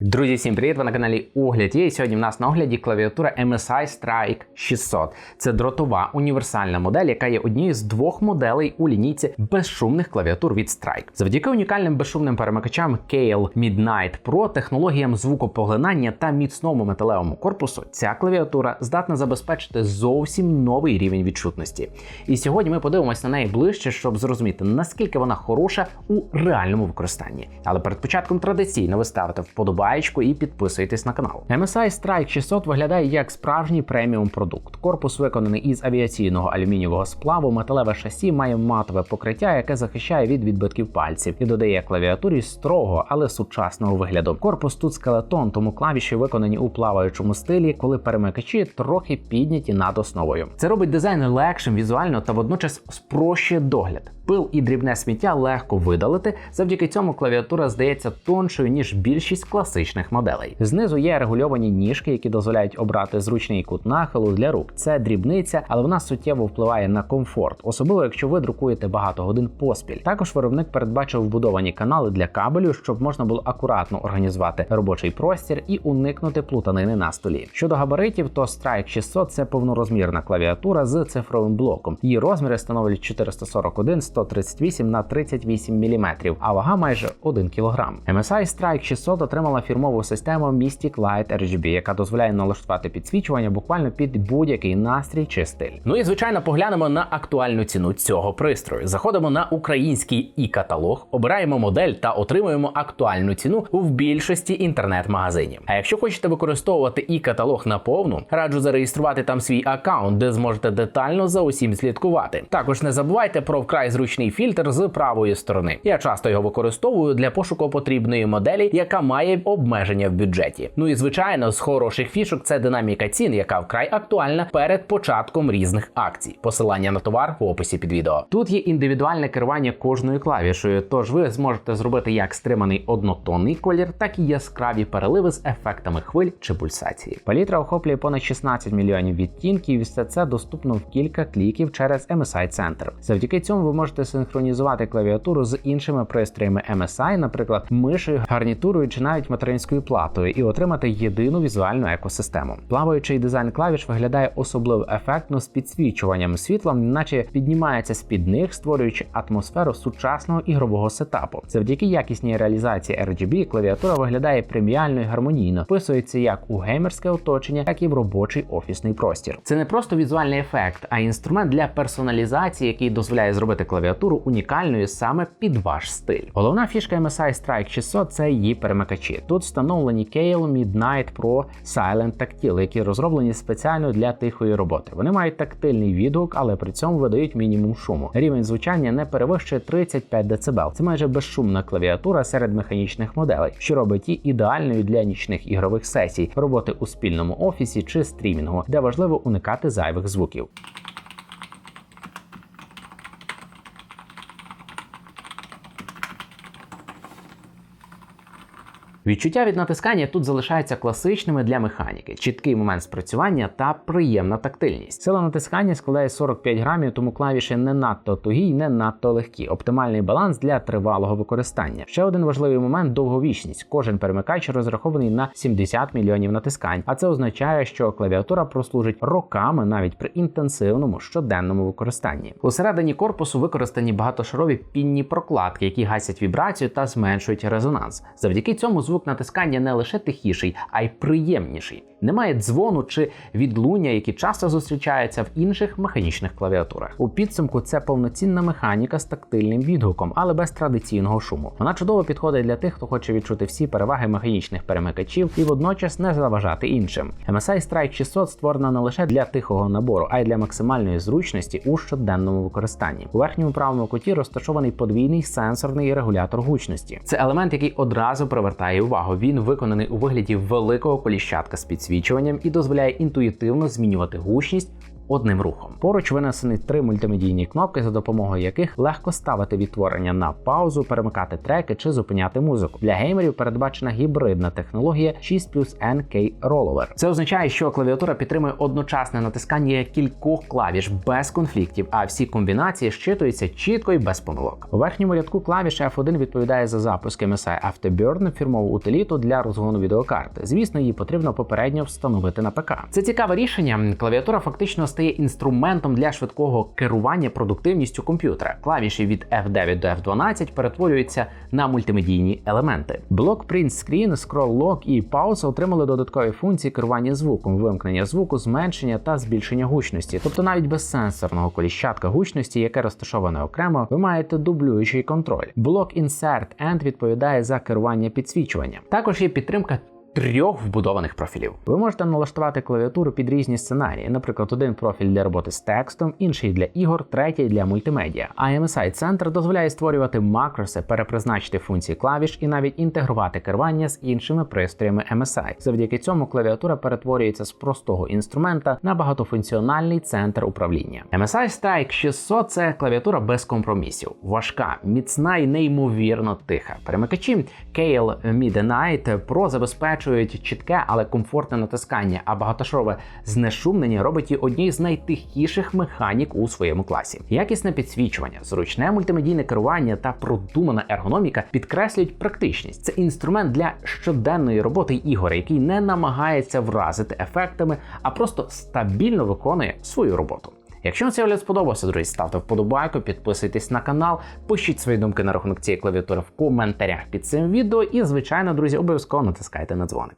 Друзі, всім привіт! Ви на каналі Огляд є. І сьогодні в нас на огляді клавіатура MSI Strike 600. Це дротова універсальна модель, яка є однією з двох моделей у лінійці безшумних клавіатур від Strike. Завдяки унікальним безшумним перемикачам KL Midnight Pro, технологіям звукопоглинання та міцному металевому корпусу, ця клавіатура здатна забезпечити зовсім новий рівень відчутності. І сьогодні ми подивимося на неї ближче, щоб зрозуміти, наскільки вона хороша у реальному використанні. Але перед початком традиційно ви ставите вподобайку і підписуйтесь на канал. MSI Strike 600 виглядає як справжній преміум продукт. Корпус виконаний із авіаційного алюмінієвого сплаву, металеве шасі має матове покриття, яке захищає від відбитків пальців і додає клавіатурі строго, але сучасного вигляду. Корпус тут скелетон, тому клавіші виконані у плаваючому стилі, коли перемикачі трохи підняті над основою. Це робить дизайн легшим візуально та водночас спрощує догляд. Пил і дрібне сміття легко видалити. Завдяки цьому клавіатура здається тоншою ніж більшість класичних моделей. Знизу є регульовані ніжки, які дозволяють обрати зручний кут нахилу для рук. Це дрібниця, але вона суттєво впливає на комфорт, особливо якщо ви друкуєте багато годин поспіль. Також виробник передбачив вбудовані канали для кабелю, щоб можна було акуратно організувати робочий простір і уникнути плутанини на столі. Щодо габаритів, то Strike 600 – це повнорозмірна клавіатура з цифровим блоком. Її розміри становлять 441 138 на 38 мм, а вага майже 1 кг. MSI Strike 600 отримала фірмову систему Mystic Light RGB, яка дозволяє налаштувати підсвічування буквально під будь-який настрій чи стиль. Ну і звичайно, поглянемо на актуальну ціну цього пристрою. Заходимо на український і каталог, обираємо модель та отримуємо актуальну ціну в більшості інтернет-магазинів. А якщо хочете використовувати і каталог наповну, раджу зареєструвати там свій аккаунт, де зможете детально за усім слідкувати. Також не забувайте про вкрай зручний фільтр з правої сторони. Я часто його використовую для пошуку потрібної моделі, яка має обмеження в бюджеті. Ну і звичайно, з хороших фішок це динаміка цін, яка вкрай актуальна перед початком різних акцій. Посилання на товар в описі під відео. Тут є індивідуальне керування кожною клавішою, тож ви зможете зробити як стриманий однотонний колір, так і яскраві переливи з ефектами хвиль чи пульсації. Палітра охоплює понад 16 мільйонів відтінків, і все це доступно в кілька кліків через MSI Center. Завдяки цьому ви можете синхронізувати клавіатуру з іншими пристроями MSI, наприклад, мишею, гарнітурою чи навіть материнською платою, і отримати єдину візуальну екосистему. Плаваючий дизайн клавіш виглядає особливо ефектно з підсвічуванням світлом, наче піднімається з під них, створюючи атмосферу сучасного ігрового сетапу. Завдяки якісній реалізації RGB клавіатура виглядає преміально і гармонійно, вписується як у геймерське оточення, так і в робочий офісний простір. Це не просто візуальний ефект, а інструмент для персоналізації, який дозволяє зробити клавіатуру унікальною саме під ваш стиль. Головна фішка MSI Strike 600 це її перемикачі. Тут встановлені KL Midnight Pro Silent Tactile, які розроблені спеціально для тихої роботи. Вони мають тактильний відгук, але при цьому видають мінімум шуму. Рівень звучання не перевищує 35 дБ. Це майже безшумна клавіатура серед механічних моделей, що робить її ідеальною для нічних ігрових сесій, роботи у спільному офісі чи стрімінгу, де важливо уникати зайвих звуків. Відчуття від натискання тут залишаються класичними для механіки, чіткий момент спрацювання та приємна тактильність. Сила натискання складає 45 грамів, тому клавіші не надто тугі й не надто легкі. Оптимальний баланс для тривалого використання. Ще один важливий момент довговічність. Кожен перемикач розрахований на 70 мільйонів натискань, а це означає, що клавіатура прослужить роками навіть при інтенсивному щоденному використанні. Усередині корпусу використані багатошарові пінні прокладки, які гасять вібрацію та зменшують резонанс. Завдяки цьому звук натискання не лише тихіший, а й приємніший. Немає дзвону чи відлуння, які часто зустрічаються в інших механічних клавіатурах. У підсумку це повноцінна механіка з тактильним відгуком, але без традиційного шуму. Вона чудово підходить для тих, хто хоче відчути всі переваги механічних перемикачів і водночас не заважати іншим. MSI Strike 600 створена не лише для тихого набору, а й для максимальної зручності у щоденному використанні. У верхньому правому куті розташований подвійний сенсорний регулятор гучності. Це елемент, який одразу привертає увагу. Він виконаний у вигляді великого коліщатка з підсвічуванням і дозволяє інтуїтивно змінювати гучність одним рухом. Поруч винесені три мультимедійні кнопки, за допомогою яких легко ставити відтворення на паузу, перемикати треки чи зупиняти музику. Для геймерів передбачена гібридна технологія 6 плюс NK Rollover. Це означає, що клавіатура підтримує одночасне натискання кількох клавіш без конфліктів, а всі комбінації щитуються чітко і без помилок. У верхньому рядку клавіш F1 відповідає за запуск MSI Afterburn, фірмову утиліту для розгону відеокарти. Звісно, її потрібно попередньо встановити на ПК. Це цікаве рішення. Клавіатура фактично стає інструментом для швидкого керування продуктивністю комп'ютера. Клавіші від F9 до F12 перетворюються на мультимедійні елементи. Блок Print Screen, Scroll Lock і пауза отримали додаткові функції керування звуком, вимкнення звуку, зменшення та збільшення гучності. Тобто навіть без сенсорного коліщатка гучності, яке розташоване окремо, ви маєте дублюючий контроль. Блок Insert End відповідає за керування підсвічуванням. Також є підтримка. Трьох вбудованих профілів. Ви можете налаштувати клавіатуру під різні сценарії, наприклад, один профіль для роботи з текстом, інший для ігор, третій для мультимедіа. А MSI центр дозволяє створювати макроси, перепризначити функції клавіш і навіть інтегрувати керування з іншими пристроями MSI. Завдяки цьому клавіатура перетворюється з простого інструмента на багатофункціональний центр управління. MSI Strike 600 – це клавіатура без компромісів, важка, міцна і неймовірно тиха. Перемикачі Kale Midnight Pro забезпечують чітке, але комфортне натискання, а багатошарове знешумнення робить її однією з найтихіших механік у своєму класі. Якісне підсвічування, зручне мультимедійне керування та продумана ергономіка підкреслюють практичність. Це інструмент для щоденної роботи ігор, який не намагається вразити ефектами, а просто стабільно виконує свою роботу. Якщо вам цей огляд сподобався, друзі, ставте вподобайку, підписуйтесь на канал, пишіть свої думки на рахунок цієї клавіатури в коментарях під цим відео. І, звичайно, друзі, обов'язково натискайте на дзвоник.